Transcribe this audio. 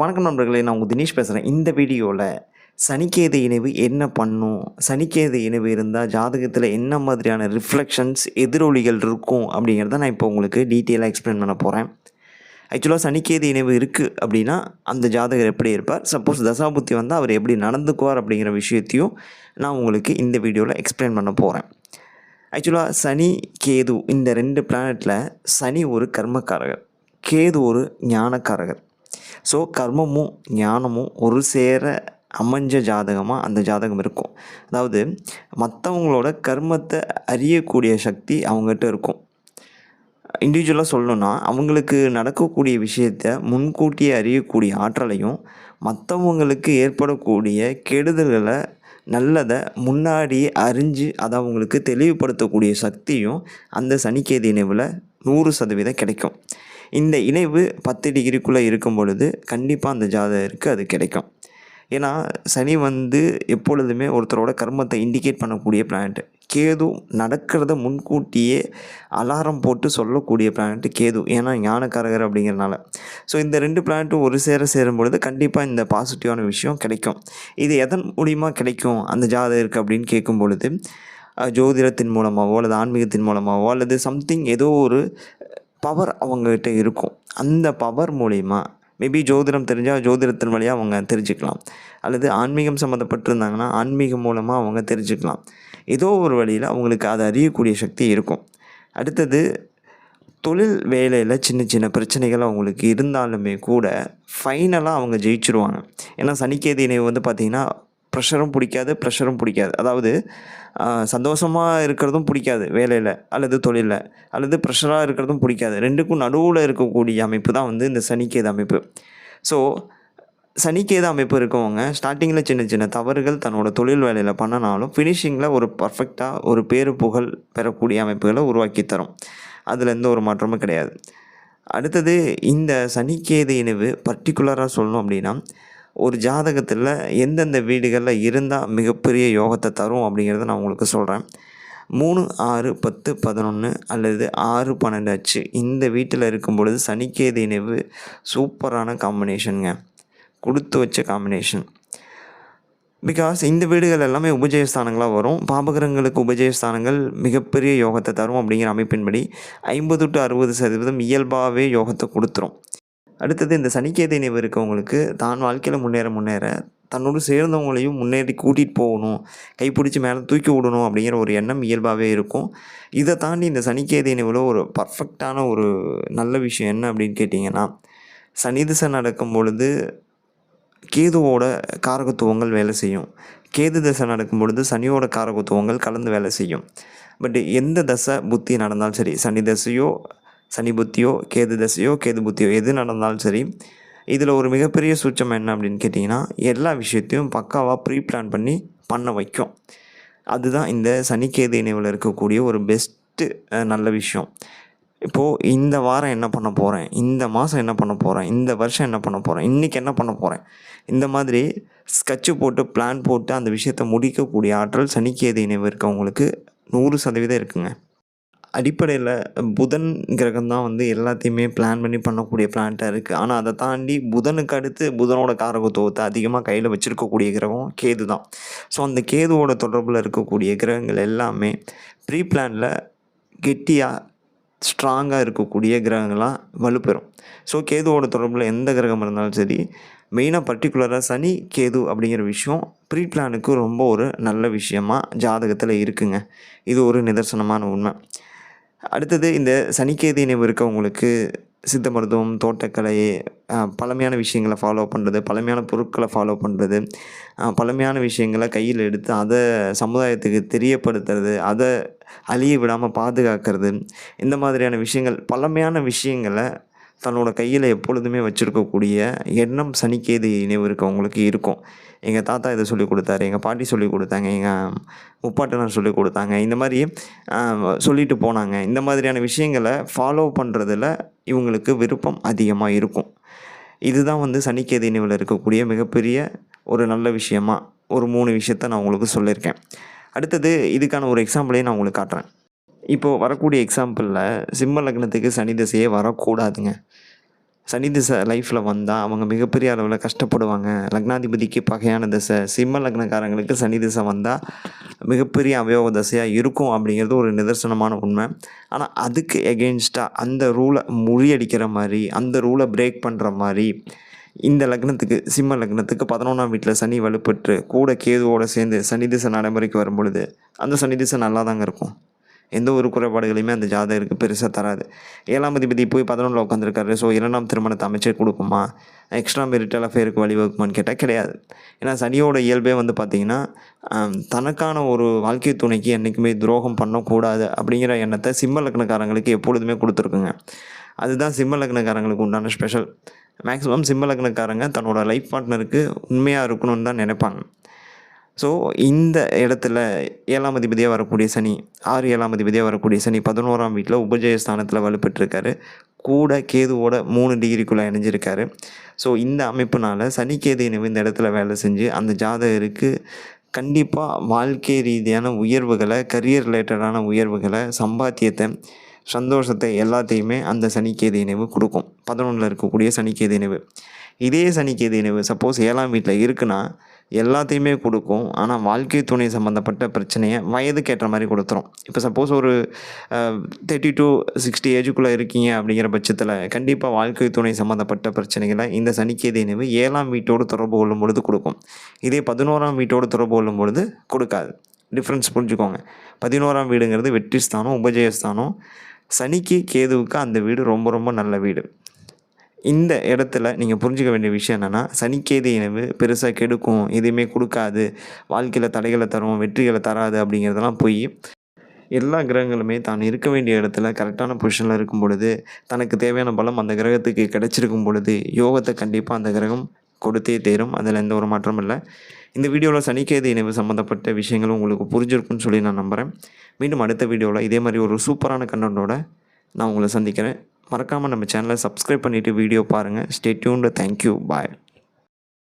வணக்கம் நண்பர்களே நான் உங்கள் தினேஷ் பேசுகிறேன். இந்த வீடியோவில் சனிக்கேது இணைவு என்ன பண்ணும்? சனிக்கேது இணைவு இருந்தால் ஜாதகத்தில் என்ன மாதிரியான ரிஃப்ளெக்ஷன்ஸ் எதிரொலிகள் இருக்கும் அப்படிங்கிறத நான் இப்போ உங்களுக்கு டீட்டெயிலாக எக்ஸ்பிளைன் பண்ண போகிறேன். ஆக்சுவலாக சனிக்கேது இணைவு இருக்குது அப்படின்னா அந்த ஜாதகர் எப்படி இருப்பார்? சப்போஸ் தசாபுத்தி வந்தால் அவர் எப்படி நடந்துக்குவார் அப்படிங்கிற விஷயத்தையும் நான் உங்களுக்கு இந்த வீடியோவில் எக்ஸ்பிளைன் பண்ண போகிறேன். ஆக்சுவலாக சனி கேது இந்த ரெண்டு பிளானட்டில் சனி ஒரு கர்மக்காரகர் கேது ஒரு ஞானக்காரகர். ஸோ கர்மமும் ஞானமும் ஒரு சேர அமைஞ்ச ஜாதகமாக அந்த ஜாதகம் இருக்கும். அதாவது மற்றவங்களோட கர்மத்தை அறியக்கூடிய சக்தி அவங்ககிட்ட இருக்கும். இண்டிவிஜுவலாக சொல்லணும்னா அவங்களுக்கு நடக்கக்கூடிய விஷயத்த முன்கூட்டியே அறியக்கூடிய ஆற்றலையும் மற்றவங்களுக்கு ஏற்படக்கூடிய கெடுதல்களை நல்லதை முன்னாடி அறிஞ்சு அதை அவங்களுக்கு தெளிவுபடுத்தக்கூடிய சக்தியும் அந்த சனிக்கேது நினைவில் நூறு சதவீதம் கிடைக்கும். இந்த இணைவு பத்து டிகிரிக்குள்ளே இருக்கும் பொழுது கண்டிப்பாக அந்த ஜாதகருக்கு அது கிடைக்கும். ஏன்னா சனி வந்து எப்பொழுதுமே ஒருத்தரோட கர்மத்தை இண்டிகேட் பண்ணக்கூடிய பிளானட் கேது நடக்கிறத முன்கூட்டியே அலாரம் போட்டு சொல்லக்கூடிய பிளானட்டு கேது. ஏன்னா ஞானக்காரகர் அப்படிங்கிறனால. ஸோ இந்த ரெண்டு பிளானட்டும் ஒரு சேர சேரும் பொழுது கண்டிப்பாக இந்த பாசிட்டிவான விஷயம் கிடைக்கும். இது எதன் மூலியமாக கிடைக்கும்? அந்த ஜாதகருக்கு அப்படின்னு கேட்கும் பொழுது ஜோதிடத்தின் மூலமாகவோ அல்லது ஆன்மீகத்தின் மூலமாகவோ அல்லது சம்திங் ஏதோ ஒரு பவர் அவங்கக்கிட்ட இருக்கும். அந்த பவர் மூலிமா மேபி ஜோதிடம் தெரிஞ்சால் ஜோதிடத்தின் வழியாக அவங்க தெரிஞ்சுக்கலாம். அல்லது ஆன்மீகம் சம்மந்தப்பட்டிருந்தாங்கன்னா ஆன்மீகம் மூலமாக அவங்க தெரிஞ்சுக்கலாம். ஏதோ ஒரு வழியில் அவங்களுக்கு அதை அறியக்கூடிய சக்தி இருக்கும். அடுத்தது தொழில் வேலையில் சின்ன சின்ன பிரச்சனைகள் அவங்களுக்கு இருந்தாலுமே கூட ஃபைனலாக அவங்க ஜெயிச்சிருவாங்க. ஏன்னா சனிக்கேதி இணைவு வந்து பார்த்திங்கன்னா ப்ரெஷரும் பிடிக்காது ப்ரெஷரும் பிடிக்காது. அதாவது சந்தோஷமாக இருக்கிறதும் பிடிக்காது வேலையில் அல்லது தொழிலில். அல்லது ப்ரெஷராக இருக்கிறதும் பிடிக்காது. ரெண்டுக்கும் நடுவில் இருக்கக்கூடிய அமைப்பு தான் வந்து இந்த சனிக்கேது அமைப்பு. ஸோ சனிக்கேது அமைப்பு இருக்கவங்க ஸ்டார்டிங்கில் சின்ன சின்ன தவறுகள் தன்னோட தொழில் வேலையில் பண்ணனாலும் ஃபினிஷிங்கில் ஒரு பர்ஃபெக்டாக ஒரு பேரு புகழ் பெறக்கூடிய அமைப்புகளை உருவாக்கி தரும். அதில் எந்த ஒரு மாற்றமும் கிடையாது. அடுத்தது இந்த சனிக்கேது இணைவு பர்டிகுலராக சொல்லணும் அப்படின்னா ஒரு ஜாதகத்தில் எந்தெந்த வீடுகளில் இருந்தால் மிகப்பெரிய யோகத்தை தரும் அப்படிங்கிறத நான் உங்களுக்கு சொல்கிறேன் மூணு ஆறு பத்து பதினொன்று அல்லது ஆறு பன்னெண்டு அச்சு இந்த வீட்டில் இருக்கும் பொழுது சனிக்கேது இணைவு சூப்பரான காம்பினேஷனுங்க கொடுத்து வச்ச காம்பினேஷன் பிகாஸ் இந்த வீடுகள் எல்லாமே உபஜயஸ்தானங்களாக வரும். பாபகிரகங்களுக்கு உபஜயஸ்தானங்கள் மிகப்பெரிய யோகத்தை தரும் அப்படிங்கிற அமைப்பின்படி ஐம்பது டு அறுபது சதவீதம் இயல்பாகவே யோகத்தை கொடுத்துரும். அடுத்தது இந்த சனிக்கேதை நினைவு இருக்கவங்களுக்கு தான் வாழ்க்கையில் முன்னேற முன்னேற தன்னோடு சேர்ந்தவங்களையும் முன்னேறி கூட்டிகிட்டு போகணும் கைப்பிடிச்சி மேலே தூக்கி விடணும் அப்படிங்கிற ஒரு எண்ணம் இயல்பாகவே இருக்கும். இதை தாண்டி இந்த சனிக்கேதை நினைவில் ஒரு பர்ஃபெக்டான ஒரு நல்ல விஷயம் என்ன அப்படின்னு கேட்டிங்கன்னா சனிதிசை நடக்கும் பொழுது கேதுவோட காரகத்துவங்கள் வேலை செய்யும். கேது தசை நடக்கும் பொழுது சனியோட காரகத்துவங்கள் கலந்து வேலை செய்யும். பட் எந்த தசை புத்தி நடந்தாலும் சரி சனி தசையோ சனி புத்தியோ கேது தசையோ கேது புத்தியோ எது நடந்தாலும் சரி இதில் ஒரு மிகப்பெரிய சூச்சம் என்ன அப்படின்னு கேட்டிங்கன்னா எல்லா விஷயத்தையும் பக்காவாக ப்ரீ பிளான் பண்ணி பண்ண வைக்கும். அதுதான் இந்த சனிக்கேது இணைவில் இருக்கக்கூடிய ஒரு பெஸ்ட்டு நல்ல விஷயம். இப்போது இந்த வாரம் என்ன பண்ண போகிறேன் இந்த மாதம் என்ன பண்ண போகிறேன் இந்த வருஷம் என்ன பண்ண போகிறேன் இன்றைக்கி என்ன பண்ண போகிறேன் இந்த மாதிரி ஸ்கெட்சு போட்டு பிளான் போட்டு அந்த விஷயத்தை முடிக்கக்கூடிய ஆற்றல் சனிக்கேது இணைவு இருக்கவங்களுக்கு நூறு சதவீதம் இருக்குங்க. அடிப்படையில் புதன் கிரகம் தான் வந்து எல்லாத்தையுமே பிளான் பண்ணி பண்ணக்கூடிய பிளான்ட்டாக இருக்குது ஆனால் அதை தாண்டி புதனுக்கு அடுத்து புதனோட காரகத்துவத்தை அதிகமாக கையில் வச்சுருக்கக்கூடிய கிரகம் கேது தான் ஸோ அந்த கேதுவோட தொடர்பில் இருக்கக்கூடிய கிரகங்கள் எல்லாமே ப்ரீ பிளானில் கெட்டியாக ஸ்ட்ராங்காக இருக்கக்கூடிய கிரகங்களாக வலுப்பெறும். ஸோ கேதுவோட தொடர்பில் எந்த கிரகம் இருந்தாலும் சரி மெயினாக பர்டிகுலராக சனி கேது அப்படிங்கிற விஷயம் ப்ரீ பிளானுக்கு ரொம்ப ஒரு நல்ல விஷயமா ஜாதகத்தில் இருக்குங்க. இது ஒரு நிதர்சனமான உண்மை. அடுத்தது இந்த சனிக்கேது இணைவு இருக்கவங்களுக்கு சித்த மருத்துவம் தோட்டக்கலை பழமையான விஷயங்களை ஃபாலோ பண்ணுறது பழமையான பொருட்களை ஃபாலோ பண்ணுறது பழமையான விஷயங்களை கையில் எடுத்து அதை சமுதாயத்துக்கு தெரியப்படுத்துறது அதை அழிய விடாமல் பாதுகாக்கிறது இந்த மாதிரியான விஷயங்கள் பழமையான விஷயங்களை தன்னோட கையில் எப்பொழுதுமே வச்சுருக்கக்கூடிய எண்ணம் சனிக்கேது இணைவு இருக்கவங்களுக்கு இருக்கும். எங்கள் தாத்தா இதை சொல்லிக் கொடுத்தாரு எங்கள் பாட்டி சொல்லி கொடுத்தாங்க எங்கள் முப்பாட்டனர் சொல்லி கொடுத்தாங்க. இந்த மாதிரி சொல்லிட்டு போனாங்க. இந்த மாதிரியான விஷயங்களை ஃபாலோ பண்ணுறதுல இவங்களுக்கு விருப்பம் அதிகமாக இருக்கும். இதுதான் வந்து சனிக்கேது இணைவில் இருக்கக்கூடிய மிகப்பெரிய ஒரு நல்ல விஷயமா ஒரு மூணு விஷயத்த நான் உங்களுக்கு சொல்லியிருக்கேன். அடுத்தது இதுக்கான ஒரு எக்ஸாம்பிளையும் நான் உங்களுக்கு காட்டுறேன். இப்போது வரக்கூடிய எக்ஸாம்பிளில் சிம்ம லக்னத்துக்கு சனி திசையே வரக்கூடாதுங்க. சனி திசை லைஃப்பில் வந்தால் அவங்க மிகப்பெரிய அளவில் கஷ்டப்படுவாங்க. லக்னாதிபதிக்கு பகையான திசை சிம்ம லக்னக்காரங்களுக்கு சனி திசை வந்தால் மிகப்பெரிய அவயோக தசையாக இருக்கும் அப்படிங்கிறது ஒரு நிதர்சனமான உண்மை. ஆனால் அதுக்கு எகெயின்ஸ்டாக அந்த ரூலை முறியடிக்கிற மாதிரி அந்த ரூலை பிரேக் பண்ணுற மாதிரி இந்த லக்னத்துக்கு சிம்ம லக்னத்துக்கு பதினொன்றாம் வீட்டில் சனி வலுப்பெற்று கூட கேதுவோடு சேர்ந்து சனி திசை நடைமுறைக்கு வரும் பொழுது அந்த சனி திசை நல்லா தாங்க இருக்கும். எந்த ஒரு குறைபாடுகளையுமே அந்த ஜாதகருக்கு பெருசாக தராது. ஏழாம் அதிபதி போய் பதினொன்றில் உட்காந்துருக்காரு ஸோ இரண்டாம் திருமணத்தை அமைச்சர் கொடுக்குமா? எக்ஸ்ட்ரா மெரிட்டல் அஃபேருக்கு வழிவகுக்குமான்னு கேட்டால் கிடையாது. ஏன்னா சனியோட இயல்பே வந்து பார்த்திங்கன்னா தனக்கான ஒரு வாழ்க்கை துணைக்கு என்றைக்குமே துரோகம் பண்ணக்கூடாது அப்படிங்கிற எண்ணத்தை சிம்ம லக்னக்காரங்களுக்கு எப்பொழுதுமே கொடுத்துருக்குங்க. அதுதான் சிம்ம லக்னக்காரங்களுக்கு உண்டான ஸ்பெஷல் மேக்ஸிமம் சிம்ம லக்னக்காரங்க தன்னோட லைஃப் பார்ட்னருக்கு உண்மையாக இருக்கணும்னு தான் நினைப்பாங்க. ஸோ இந்த இடத்துல ஏழாம் அதிபதியாக வரக்கூடிய சனி ஆறு ஏழாம் அதிபதியாக வரக்கூடிய சனி பதினோராம் வீட்டில் உபஜய ஸ்தானத்தில் வலுப்பெற்றிருக்காரு. கூட கேதுவோட மூணு டிகிரிக்குள்ளே இணைஞ்சிருக்காரு. ஸோ இந்த அமைப்புனால் சனிக்கேது இணைவு இந்த இடத்துல வேலை செஞ்சு அந்த ஜாதகருக்கு கண்டிப்பாக வாழ்க்கை ரீதியான உயர்வுகளை கரியர் ரிலேட்டடான உயர்வுகளை சம்பாத்தியத்தை சந்தோஷத்தை எல்லாத்தையுமே அந்த சனிக்கேது இணைவு கொடுக்கும். பதினொன்றில் இருக்கக்கூடிய சனிக்கேது இணைவு. இதே சனிக்கேது இணைவு சப்போஸ் ஏழாம் வீட்டில் இருக்குன்னா எல்லாத்தையுமே கொடுக்கும். ஆனால் வாழ்க்கை துணை சம்மந்தப்பட்ட பிரச்சனையை வயதுக்கு ஏற்ற மாதிரி கொடுத்துரும். இப்போ சப்போஸ் ஒரு தேர்ட்டி டு சிக்ஸ்டி ஏஜுக்குள்ளே இருக்கீங்க அப்படிங்கிற பட்சத்தில் கண்டிப்பாக வாழ்க்கை துணை சம்மந்தப்பட்ட பிரச்சனைகளை இந்த சனிக்கேது நினைவு ஏழாம் வீட்டோடு தொடர்பு கொள்ளும் பொழுது கொடுக்கும். இதே பதினோராம் வீட்டோடு தொடர்பு கொள்ளும் பொழுது கொடுக்காது. டிஃப்ரென்ஸ் புரிஞ்சுக்கோங்க. பதினோராம் வீடுங்கிறது வெற்றி ஸ்தானம் உபஜயஸ்தானம் சனிக்கு கேதுவுக்கு அந்த வீடு ரொம்ப ரொம்ப நல்ல வீடு. இந்த இடத்துல நீங்கள் புரிஞ்சுக்க வேண்டிய விஷயம் என்னென்னா சனிக்கேது இணைவு பெருசாக கெடுக்கும் எதுவுமே கொடுக்காது. வாழ்க்கையில் தடைகளை தரும் வெற்றிகளை தராது அப்படிங்கிறதெல்லாம் போய் எல்லா கிரகங்களுமே தான் இருக்க வேண்டிய இடத்துல கரெக்டான பொசிஷனில் இருக்கும் பொழுது தனக்கு தேவையான பலம் அந்த கிரகத்துக்கு கிடைச்சிருக்கும் பொழுது யோகத்தை கண்டிப்பாக அந்த கிரகம் கொடுத்தே தேரும். அதில் எந்த ஒரு மாற்றமும் இல்லை. இந்த வீடியோவில் சனிக்கேது இணைவு சம்மந்தப்பட்ட விஷயங்களும் உங்களுக்கு புரிஞ்சிருக்குன்னு சொல்லி நான் நம்புகிறேன் மீண்டும் அடுத்த வீடியோவில் இதே மாதிரி ஒரு சூப்பரான கண்டனோட நான் உங்களை சந்திக்கிறேன். மறக்காமல் நம்ம சேனலை சப்ஸ்கிரைப் பண்ணிவிட்டு வீடியோ பாருங்கள் ஸ்டே டியூன்டு தேங்க்யூ பாய்